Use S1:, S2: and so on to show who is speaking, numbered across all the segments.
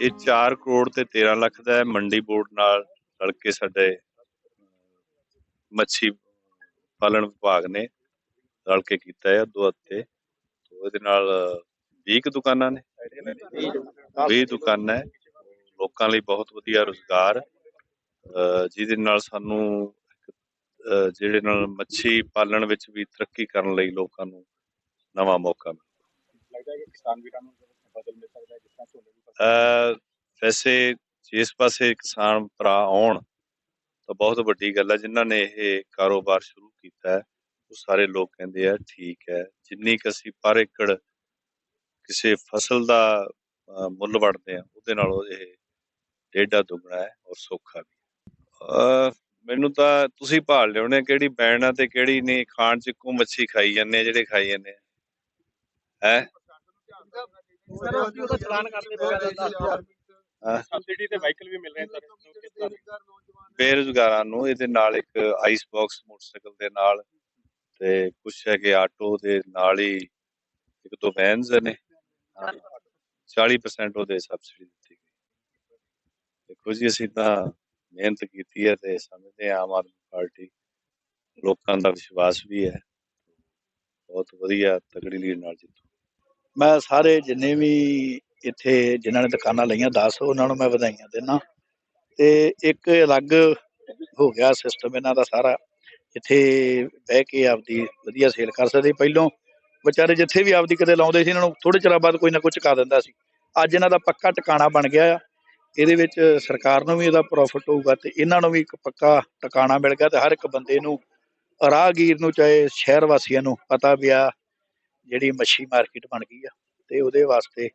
S1: ਇਹ 4 ਕਰੋੜ ਤੇ 13 ਲੱਖ ਦਾ ਹੈ। ਮੰਡੀ ਬੋਰਡ ਨਾਲ ਰਲ ਕੇ ਸਾਡੇ ਮੱਛੀ ਪਾਲਣ ਵਿਭਾਗ ਨੇ ਰਲ ਕੇ ਕੀਤਾ ਹੈ ਦੋ ਹੱਤੇ ਤੋਂ ਨਾਲ 20 ਦੁਕਾਨਾਂ ਨੇ। 20 ਦੁਕਾਨਾਂ ਹੈ। ਲੋਕਾਂ ਲਈ ਬਹੁਤ ਵਧੀਆ ਰੁਜ਼ਗਾਰ ਜਿਹਦੇ ਨਾਲ ਸਾਨੂੰ ਜਿਹੜੇ ਨਾਲ ਮੱਛੀ ਪਾਲਣ ਵਿੱਚ ਵੀ ਤਰੱਕੀ ਕਰਨ ਲਈ ਲੋਕਾਂ ਨੂੰ ਨਵਾਂ ਮੌਕਾ ਮਿਲਿਆ।
S2: ਲੱਗਦਾ ਹੈ ਕਿ ਕਿਸਾਨ ਵੀਰਾਂ ਨੂੰ ਬਦਲ ਮਿਲ ਸਕਦਾ ਹੈ ਜਿਸ ਤਰ੍ਹਾਂ ਝੋਨੇ ਦੀ ਫਸਲ
S1: ਅਹ ਵੈਸੇ ਜਿਸ ਪਾਸੇ ਕਿਸਾਨ ਭਰਾ ਆਉਣ ਤਾਂ ਬਹੁਤ ਵੱਡੀ ਗੱਲ ਹੈ ਜਿਨ੍ਹਾਂ ਨੇ ਇਹ ਕਾਰੋਬਾਰ ਸ਼ੁਰੂ ਕੀਤਾ ਹੈ ਉਹ ਸਾਰੇ ਲੋਕ ਕਹਿੰਦੇ ਆ ਠੀਕ ਹੈ ਜਿੰਨੀ ਕੁ ਅਸੀਂ ਪਰ ਏਕੜ ਕਿਸੇ ਫਸਲ ਦਾ ਮੁੱਲ ਵੜਦੇ ਆ ਉਹਦੇ ਨਾਲੋਂ ਇਹ ਡੇਢਾ ਦੁੱਗਣਾ ਹੈ ਔਰ ਸੌਖਾ ਵੀ ਮੈਨੂੰ ਤਾਂ ਤੁਸੀਂ ਭਾਲ ਲਿਆਉਣੇ ਕਿਹੜੀ ਬੈਣ ਆ ਤੇ ਕਿਹੜੀ ਨਹੀਂ ਖਾਣ ਚ ਇੱਕੋ ਮੱਛੀ ਖਾਈ ਜਾਂਦੇ ਜਿਹੜੇ ਖਾਈ ਜਾਂਦੇ ਹੈ?
S2: ਸਰ ਅਸੀਂ ਉਹਦਾ ਚਲਾਨ ਕਰਦੇ
S1: ਹਾਂ।
S2: ਸਬਸਿਡੀ ਤੇ ਵਾਹੀਕਲ ਵੀ ਮਿਲ ਰਹੇ ਨੇ ਸਰ ਕਿਸ ਤਰ੍ਹਾਂ
S1: ਬੇਰੁਜ਼ਗਾਰਾਂ ਨੂੰ ਇਹਦੇ ਨਾਲ ਇੱਕ ਆਈਸ ਬਾਕਸ ਮੋਟਰਸਾਈਕਲ ਦੇ ਨਾਲ ਤੇ ਕੁਛ ਹੈਗੇ ਆਟੋ ਦੇ ਨਾਲ ਹੀ ਇੱਕ ਦੋ ਵੈਨਸ ਨੇ। ਹਾਂ, 40% ਉਹਦੇ ਸਬਸਿਡੀ ਦਿੱਤੀ ਗਈ। ਦੇਖੋ ਜੀ ਅਸੀਂ ਤਾਂ ਮਿਹਨਤ ਕੀਤੀ ਹੈ ਤੇ ਸਮਝਦੇ ਆਮ ਆਦਮੀ ਪਾਰਟੀ ਲੋਕਾਂ ਦਾ ਵਿਸ਼ਵਾਸ ਵੀ ਹੈ। ਬਹੁਤ ਵਧੀਆ ਤਗੜੀ ਲੀਡ ਨਾਲ ਜਿੱਤੂ।
S3: ਮੈਂ ਸਾਰੇ ਜਿੰਨੇ ਵੀ ਇੱਥੇ ਜਿਨ੍ਹਾਂ ਨੇ ਦੁਕਾਨਾਂ ਲਈਆਂ 10 ਉਹਨਾਂ ਨੂੰ ਮੈਂ ਵਧਾਈਆਂ ਦਿੰਦਾ। ਤੇ ਇੱਕ ਅਲੱਗ ਹੋ ਗਿਆ ਸਿਸਟਮ ਇਹਨਾਂ ਦਾ ਸਾਰਾ। ਇੱਥੇ ਬਹਿ ਕੇ ਆਪਦੀ ਵਧੀਆ ਸੇਲ ਕਰ ਸਕਦੇ। ਪਹਿਲੋਂ ਵਿਚਾਰੇ ਜਿੱਥੇ ਵੀ ਆਪਦੀ ਕਿਤੇ ਲਾਉਂਦੇ ਸੀ, ਇਹਨਾਂ ਨੂੰ ਥੋੜੇ ਚਿਰਾਂ ਬਾਅਦ ਕੋਈ ਨਾ ਕੁਝ ਚੁਕਾ ਦਿੰਦਾ ਸੀ। ਅੱਜ ਇਹਨਾਂ ਦਾ ਪੱਕਾ ਟਿਕਾਣਾ ਬਣ ਗਿਆ ਆ। ਇਹਦੇ ਵਿੱਚ ਸਰਕਾਰ ਨੂੰ ਵੀ ਇਹਦਾ ਪ੍ਰੋਫਿਟ ਹੋਊਗਾ ਤੇ ਇਹਨਾਂ ਨੂੰ ਵੀ ਇੱਕ ਪੱਕਾ ਟਿਕਾਣਾ ਮਿਲ ਗਿਆ ਤੇ ਹਰ ਇੱਕ ਬੰਦੇ ਨੂੰ, ਰਾਹਗੀਰ ਨੂੰ ਚਾਹੇ ਸ਼ਹਿਰ ਵਾਸੀਆਂ ਨੂੰ ਪਤਾ ਵੀ ਆ ਜਿਹੜੀ ਮੱਛੀ ਮਾਰਕੀਟ ਬਣ ਗਈ ਆ ਤੇ ਉਹਦੇ ਵਾਸਤੇ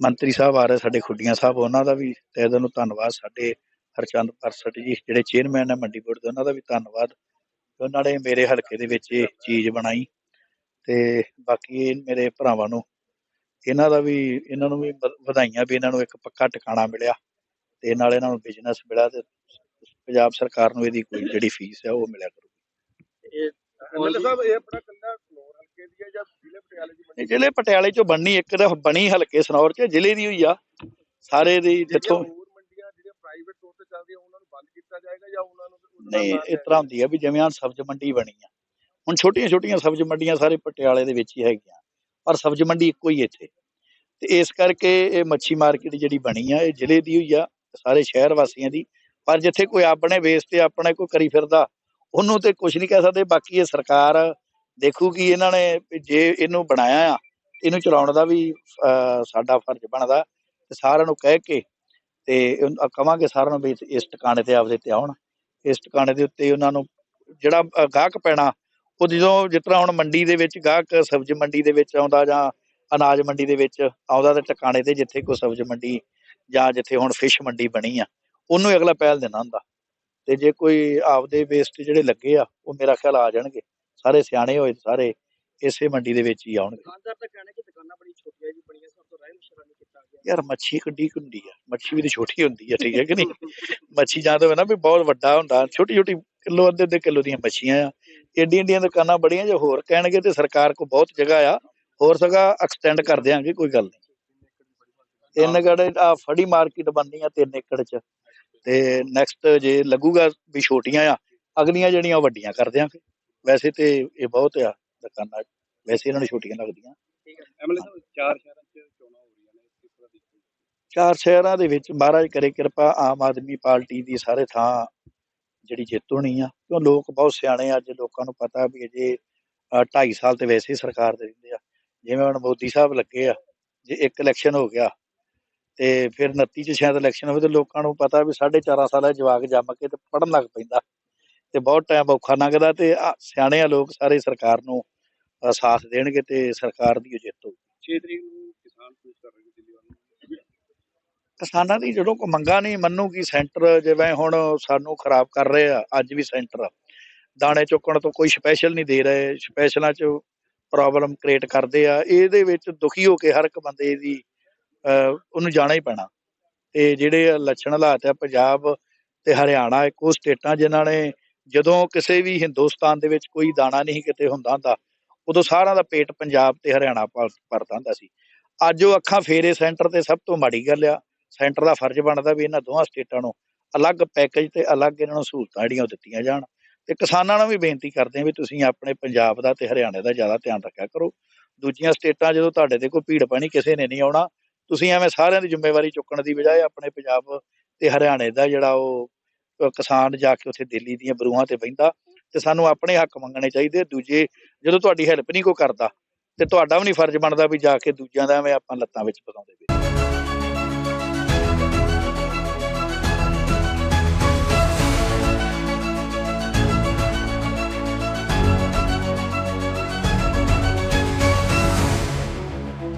S3: ਮੰਤਰੀ ਸਾਹਿਬ ਆ ਰਹੇ ਸਾਡੇ ਖੁੱਡੀਆਂ ਸਾਹਿਬ ਉਹਨਾਂ ਦਾ ਵੀ ਤਹਿ ਦਿਲੋਂ ਧੰਨਵਾਦ ਸਾਡੇ ਹਰਚੰਦ ਪਰਸਟ ਜੀ ਜਿਹੜੇ ਚੇਅਰਮੈਨ ਹੈ ਮੰਡੀ ਬੋਰਡ ਦੇ ਉਹਨਾਂ ਦਾ ਵੀ ਧੰਨਵਾਦ। ਕਿ ਉਹਨਾਂ ਨੇ ਮੇਰੇ ਹਲਕੇ ਦੇ ਵਿੱਚ ਇਹ ਚੀਜ਼ ਬਣਾਈ ਤੇ ਬਾਕੀ ਇਹ ਮੇਰੇ ਭਰਾਵਾਂ ਨੂੰ ਇਹਨਾਂ ਦਾ ਵੀ ਇਹਨਾਂ ਨੂੰ ਵੀ ਵਧਾਈਆਂ ਵੀ ਇਹਨਾਂ ਨੂੰ ਇੱਕ ਪੱਕਾ ਟਿਕਾਣਾ ਮਿਲਿਆ ਤੇ ਨਾਲ ਇਹਨਾਂ ਨੂੰ ਬਿਜ਼ਨਸ ਮਿਲਿਆ ਤੇ ਪੰਜਾਬ ਸਰਕਾਰ ਨੂੰ ਇਹਦੀ ਕੋਈ ਜਿਹੜੀ ਫੀਸ ਹੈ ਉਹ ਮਿਲਿਆ ਕਰੂ
S2: ਐਮਐਲਏ ਸਾਹਿਬ ਇਹ ਆਪਣਾ ਕੱਲਾ ਫਲੋਰ ਹਲਕੇ ਦੀ ਹੈ ਜਾਂ ਜ਼ਿਲ੍ਹੇ ਪਟਿਆਲੇ ਦੀ
S3: ਇਹ ਜ਼ਿਲ੍ਹੇ ਪਟਿਆਲੇ ਚੋਂ ਬਣਨੀ ਇੱਕ ਤਾਂ ਬਣੀ ਹਲਕੇ ਸਨੌਰ ਚ ਜ਼ਿਲ੍ਹੇ ਦੀ ਹੋਈ ਆ। ਸਾਰੇ ਦੀ ਜਿੱਥੋਂ ਨਹੀਂ ਇਸ ਤਰ੍ਹਾਂ ਹੁੰਦੀ ਆ ਵੀ ਜਿਵੇਂ ਆ ਸਬਜ਼ ਮੰਡੀ ਬਣੀ ਆ। ਹੁਣ ਛੋਟੀਆਂ ਛੋਟੀਆਂ ਸਬਜ਼ ਮੰਡੀਆਂ ਸਾਰੇ ਪਟਿਆਲੇ ਦੇ ਵਿੱਚ ਹੀ ਹੈਗੀਆਂ ਪਰ ਸਬਜ਼ ਮੰਡੀ ਇੱਕੋ ਹੀ ਇੱਥੇ। ਤੇ ਇਸ ਕਰਕੇ ਇਹ ਮੱਛੀ ਮਾਰਕੀਟ ਜਿਹੜੀ ਬਣੀ ਆ ਇਹ ਜ਼ਿਲ੍ਹੇ ਦੀ ਹੋਈ ਆ ਸਾਰੇ ਸ਼ਹਿਰ ਵਾਸੀਆਂ ਦੀ। ਪਰ ਜਿੱਥੇ ਕੋਈ ਆਪਣੇ ਬੇਸ ਤੇ ਆਪਣੇ ਕੋਈ ਕਰੀ ਫਿਰਦਾ ਉਹਨੂੰ ਤੇ ਕੁਝ ਨਹੀਂ ਕਹਿ ਸਕਦੇ ਬਾਕੀ ਇਹ ਸਰਕਾਰ ਦੇਖੂਗੀ ਇਹਨਾਂ ਨੇ ਜੇ ਇਹਨੂੰ ਬਣਾਇਆ ਆ ਇਹਨੂੰ ਚਲਾਉਣ ਦਾ ਵੀ ਅਹ, ਸਾਡਾ ਫਰਜ਼ ਬਣਦਾ ਤੇ ਸਾਰਿਆਂ ਨੂੰ ਕਹਿ ਕੇ ਤੇ ਕਵਾਂਗੇ ਸਾਰਿਆਂ ਨੂੰ ਵੀ ਇਸ ਟਿਕਾਣੇ ਤੇ ਆਪਦੇ ਤੇ ਆਉਣ। ਇਸ ਟਿਕਾਣੇ ਦੇ ਉੱਤੇ ਉਹਨਾਂ ਨੂੰ ਜਿਹੜਾ ਗਾਹਕ ਪੈਣਾ ਉਹ ਜਦੋਂ ਜਿਸ ਤਰ੍ਹਾਂ ਹੁਣ ਮੰਡੀ ਦੇ ਵਿੱਚ ਗਾਹਕ ਸਬਜ਼ੀ ਮੰਡੀ ਦੇ ਵਿੱਚ ਆਉਂਦਾ ਜਾਂ ਅਨਾਜ ਮੰਡੀ ਦੇ ਵਿੱਚ ਆਉਂਦਾ ਤੇ ਟਿਕਾਣੇ ਤੇ ਜਿੱਥੇ ਕੋਈ ਸਬਜ਼ੀ ਮੰਡੀ ਜਾਂ ਜਿੱਥੇ ਹੁਣ ਫਿਸ਼ ਮੰਡੀ ਬਣੀ ਆ ਉਹਨੂੰ ਅਗਲਾ ਪਹਿਲ ਦੇਣਾ ਹੁੰਦਾ। ਤੇ ਜੇ ਕੋਈ ਆਪਦੇ ਵੇਸਟ ਜਿਹੜੇ ਲੱਗੇ ਆ ਉਹ ਮੇਰਾ ਖਿਆਲ ਆ ਜਾਣਗੇ। ਸਾਰੇ ਸਿਆਣੇ ਹੋਏ ਸਾਰੇ ਇਸੇ ਮੰਡੀ ਦੇ ਵਿੱਚ ਹੀ ਆਉਣਗੇ।
S2: ਦੁਕਾਨਦਾਰ ਤਾਂ ਕਹਿਣਾ ਕਿ ਦੁਕਾਨਾਂ ਬੜੀ ਛੋਟੀਆਂ ਜੀ ਬਣੀਆਂ ਸਭ ਤੋਂ ਰਹਿਮ ਸ਼ਰਨ ਕੀਤਾ ਗਿਆ।
S3: ਯਾਰ ਮੱਛੀ ਕਿੱਡੀ ਹੁੰਦੀ ਆ ਮੱਛੀ ਵੀ ਤੇ ਛੋਟੀ ਹੁੰਦੀ ਆ ਠੀਕ ਹੈ ਕਿ ਨਹੀਂ? ਮੱਛੀ ਜਾਂ ਤਾਂ ਨਾ ਵੀ ਬਹੁਤ ਵੱਡਾ ਹੁੰਦਾ ਛੋਟੀ ਛੋਟੀ ਕਿਲੋ ਅੱਧੇ ਅੱਧੇ ਕਿਲੋ ਦੀਆਂ ਮੱਛੀਆਂ ਆ। ਏਡੀਆਂ ਏਡੀਆਂ ਦੁਕਾਨਾਂ ਬੜੀਆਂ ਜੇ ਹੋਰ ਕਹਿਣਗੇ ਤੇ ਸਰਕਾਰ ਕੋ ਬਹੁਤ ਜਗ੍ਹਾ ਆ ਹੋਰ ਸਗਾ ਐਕਸਟੈਂਡ ਕਰ ਦਿਆਂਗੇ ਕੋਈ ਗੱਲ ਨਹੀਂ। ਤਿੰਨ ਗੜ ਆ ਫੜੀ ਮਾਰਕੀਟ ਬਣਨੀ ਆ ਤਿੰਨ ਏਕੜ ਚ ਤੇ ਨੈਕਸਟ ਜੇ ਲੱਗੂਗਾ ਵੀ ਛੋਟੀਆਂ ਆ ਅਗਲੀਆਂ ਜਿਹੜੀਆਂ ਵੱਡੀਆਂ ਕਰ ਦਿਆਂਗੇ। ਵੈਸੇ ਤੇ ਇਹ ਬਹੁਤ ਆ ਦੁਕਾਨਾਂ ਵੈਸੇ ਇਹਨਾਂ ਨੂੰ ਛੋਟੀਆਂ ਲੱਗਦੀਆਂ।
S2: ਠੀਕ ਹੈ ਐਮਐਲਏ ਸਾਹਿਬ ਚਾਰ ਸ਼ਹਿਰਾਂ 'ਚ ਚੋਣਾਂ ਹੋ ਰਹੀਆਂ ਨੇ ਕਿਸ ਤਰ੍ਹਾਂ ਦੇਖਦੇ ਹੋ?
S3: ਚਾਰ ਸ਼ਹਿਰਾਂ ਦੇ ਵਿੱਚ ਮਹਾਰਾਜ ਕਰੇ ਕਿਰਪਾ ਆਮ ਆਦਮੀ ਪਾਰਟੀ ਦੀ ਸਾਰੇ ਥਾਂ ਜਿਹੜੀ ਜਿੱਤ ਹੋਣੀ ਆ। ਕਿਉਂ ਲੋਕ ਬਹੁਤ ਸਿਆਣੇ ਆ ਅੱਜ ਲੋਕਾਂ ਨੂੰ ਪਤਾ ਵੀ ਅਜੇ 2.5 ਸਾਲ ਤੇ ਵੈਸੇ ਹੀ ਸਰਕਾਰ ਦੇ ਰਹਿੰਦੇ ਆ। ਜਿਵੇਂ ਹੁਣ ਮੋਦੀ ਸਾਹਿਬ ਲੱਗੇ ਆ ਜੇ ਇੱਕ ਇਲੈਕਸ਼ਨ ਹੋ ਗਿਆ ਤੇ ਫਿਰ 29 ਚ ਸ਼ਾਇਦ ਇਲੈਕਸ਼ਨ ਹੋਵੇ ਤੇ ਲੋਕਾਂ ਨੂੰ ਪਤਾ ਵੀ 4.5 ਸਾਲਾਂ ਜਵਾਕ ਜੰਮ ਕੇ ਤੇ ਪੜਨ ਲੱਗ ਪੈਂਦਾ। ਤੇ ਬਹੁਤ ਟਾਈਮ ਔਖਾ ਲੰਘਦਾ ਤੇ ਆ ਸਿਆਣੇ ਆ ਲੋਕ ਸਾਰੇ ਸਰਕਾਰ ਨੂੰ ਅ, ਸਾਥ ਦੇਣਗੇ ਤੇ ਸਰਕਾਰ ਦੀ ਜਿੱਤ ਹੋਊ
S2: 6 ਤਰੀਕ ਨੂੰ ਕਿਸਾਨ ਖੁਸ਼ ਕਰ ਰਹੇ ਨੇ ਦਿੱਲੀ ਵਾਲੇ
S3: ਕਿਸਾਨਾਂ ਦੀ ਜਦੋਂ ਕੋ ਮੰਗਾ ਨਹੀਂ ਮੰਨੂਗੀ ਸੈਂਟਰ ਜਿਵੇਂ ਹੁਣ ਸਾਨੂੰ ਖਰਾਬ ਕਰ ਰਹੇ ਆ ਅੱਜ ਵੀ ਸੈਂਟਰ ਦਾਣੇ ਚੁੱਕਣ ਤੋਂ ਕੋਈ ਸਪੈਸ਼ਲ ਨਹੀਂ ਦੇ ਰਹੇ ਸਪੈਸ਼ਲਾਂ 'ਚ ਪ੍ਰੋਬਲਮ ਕ੍ਰੀਏਟ ਕਰਦੇ ਆ। ਇਹਦੇ ਵਿੱਚ ਦੁਖੀ ਹੋ ਕੇ ਹਰ ਇੱਕ ਬੰਦੇ ਦੀ ਅਹ, ਉਹਨੂੰ ਜਾਣਾ ਹੀ ਪੈਣਾ। ਤੇ ਜਿਹੜੇ ਲੱਛਣ ਹਾਲਾਤ ਆ ਪੰਜਾਬ ਤੇ ਹਰਿਆਣਾ ਇੱਕ ਸਟੇਟਾਂ ਜਿਨ੍ਹਾਂ ਨੇ ਜਦੋਂ ਕਿਸੇ ਵੀ ਹਿੰਦੁਸਤਾਨ ਦੇ ਵਿੱਚ ਕੋਈ ਦਾਣਾ ਨਹੀਂ ਕਿਤੇ ਹੁੰਦਾ ਹੁੰਦਾ, ਉਦੋਂ ਸਾਰਿਆਂ ਦਾ ਪੇਟ ਪੰਜਾਬ ਤੇ ਹਰਿਆਣਾ ਭਰਦਾ ਹੁੰਦਾ ਸੀ। ਅੱਜ ਉਹ ਅੱਖਾਂ ਫੇਰੇ ਸੈਂਟਰ ਤੇ ਸਭ ਤੋਂ ਮਾੜੀ ਗੱਲ ਆ, ਸੈਂਟਰ ਦਾ ਫਰਜ਼ ਬਣਦਾ ਵੀ ਇਹਨਾਂ ਦੋਹਾਂ ਸਟੇਟਾਂ ਨੂੰ ਅਲੱਗ ਪੈਕੇਜ ਤੇ ਅਲੱਗ ਇਹਨਾਂ ਨੂੰ ਸਹੂਲਤਾਂ ਜਿਹੜੀਆਂ ਉਹ ਦਿੱਤੀਆਂ ਜਾਣ। ਤੇ ਕਿਸਾਨਾਂ ਨੂੰ ਵੀ ਬੇਨਤੀ ਕਰਦੇ ਹਾਂ ਵੀ ਤੁਸੀਂ ਆਪਣੇ ਪੰਜਾਬ ਦਾ ਤੇ ਹਰਿਆਣੇ ਦਾ ਜ਼ਿਆਦਾ ਧਿਆਨ ਰੱਖਿਆ ਕਰੋ। ਦੂਜੀਆਂ ਸਟੇਟਾਂ ਜਦੋਂ ਤੁਹਾਡੇ ਤੇ ਕੋਈ ਭੀੜ ਪਾਣੀ ਕਿਸੇ ਨੇ ਨਹੀਂ ਆਉਣਾ, ਤੁਸੀਂ ਐਵੇਂ ਸਾਰਿਆਂ ਦੀ ਜ਼ਿੰਮੇਵਾਰੀ ਚੁੱਕਣ ਦੀ ਬਜਾਏ ਆਪਣੇ ਪੰਜਾਬ ਤੇ ਹਰਿਆਣੇ ਦਾ ਜਿਹੜਾ ਉਹ ਕਿਸਾਨ ਜਾ ਕੇ ਉੱਥੇ ਦਿੱਲੀ ਦੀਆਂ ਬਰੂਹਾਂ ਤੇ ਬਹਿੰਦਾ ਤੇ ਸਾਨੂੰ ਆਪਣੇ ਹੱਕ ਮੰਗਣੇ ਚਾਹੀਦੇ ਦੂਜੇ ਜਦੋਂ ਤੁਹਾਡੀ ਹੈਲਪ ਨਹੀਂ ਕੋਈ ਕਰਦਾ ਤੇ ਤੁਹਾਡਾ ਵੀ ਨਹੀਂ ਫਰਜ਼ ਬਣਦਾ ਵੀ ਜਾ ਕੇ ਦੂਜਿਆਂ ਦਾ ਐਵੇਂ ਆਪਾਂ ਲੱਤਾਂ ਵਿੱਚ ਫਸਾਉਂਦੇ ਪਏ